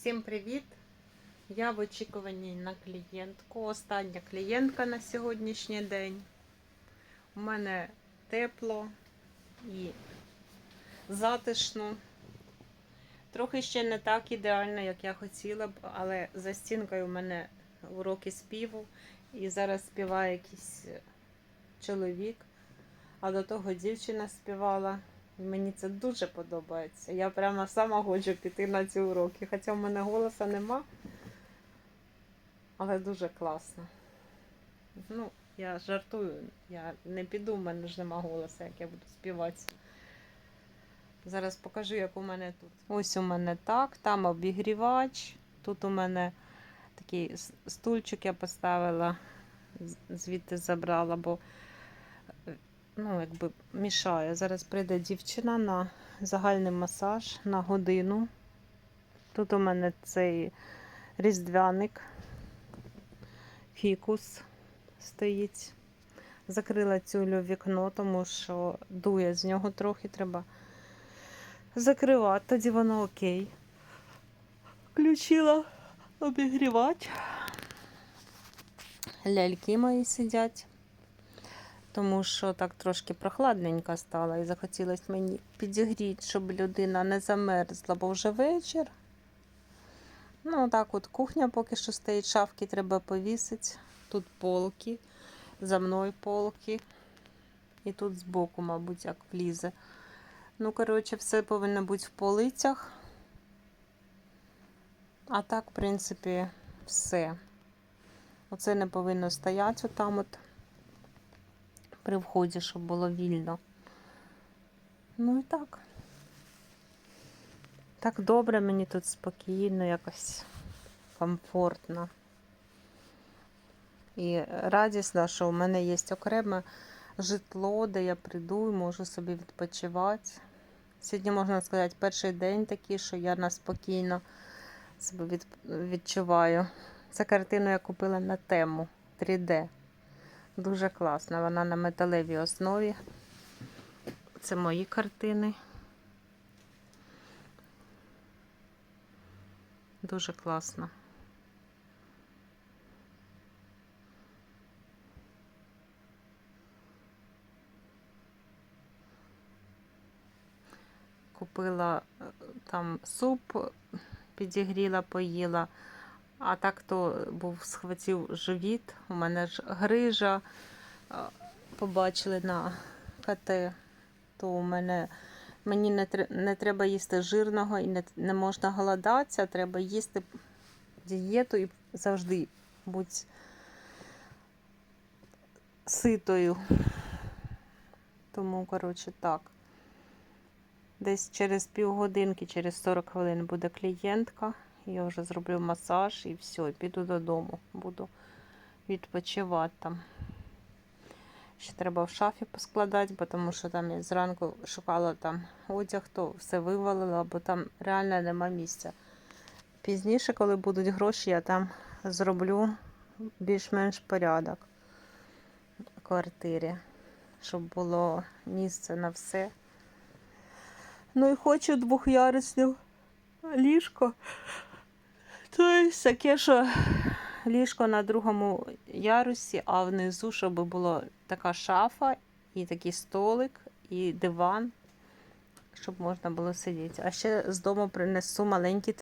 Всім привіт! Я в очікуванні на клієнтку. Остання клієнтка на сьогоднішній день. У мене тепло і затишно. Трохи ще не так ідеально, як я хотіла б, але за стінкою у мене уроки співу. І зараз співає якийсь чоловік, а до того дівчина співала. Мені це дуже подобається. Я прямо сама хочу піти на ці уроки. Хоча в мене голоса нема. Але дуже класно. Ну, я жартую, я не піду, в мене ж нема голосу, як я буду співати. Зараз покажу, як у мене тут. Ось у мене так, там обігрівач. Тут у мене такий стульчик я поставила, звідти забрала, бо ну, якби мішає. Зараз прийде дівчина на загальний масаж на годину. Тут у мене цей різдвяник, фікус стоїть. Закрила цюлю вікно, тому що дує з нього трохи, треба закривати, тоді воно окей. Включила обігрівати. Ляльки мої сидять тому що так трошки прохладненько стало і захотілося мені підігріти, щоб людина не замерзла, бо вже вечір. Ну, так от кухня поки що стоїть, шафки треба повісити. Тут полки, за мною полки. І тут збоку, мабуть, як влізе. Ну, коротше, все повинно бути в полицях. А так, в принципі, все. Оце не повинно стояти отам от при вході, щоб було вільно. Ну і так. Так добре, мені тут спокійно, якось комфортно. І радісно, що у мене є окреме житло, де я прийду і можу собі відпочивати. Сьогодні, можна сказати, перший день такий, що я на спокійно себе відчуваю. Це картину я купила на тему 3D. Дуже класна. Вона на металевій основі. Це мої картини. Дуже класно. Купила е, там суп, підігріла, поїла. А так то був схватив живіт. У мене ж грижа. Побачили на КТ, то у мене мені не, не треба їсти жирного і не, не можна голодатися, треба їсти дієту і завжди будь ситою. Тому, коротше, так. Десь через півгодинки, через 40 хвилин буде клієнтка. Я вже зроблю масаж і все, піду додому. Буду відпочивати там. Ще треба в шафі поскладати, бо тому що там я зранку шукала там одяг, то все вивалила, бо там реально нема місця. Пізніше, коли будуть гроші, я там зроблю більш-менш порядок в квартирі, щоб було місце на все. Ну і хочу двохярусне ліжко. Тобто таке, що ліжко на другому ярусі, а внизу, щоб була така шафа, і такий столик, і диван, щоб можна було сидіти. А ще з дому принесу маленький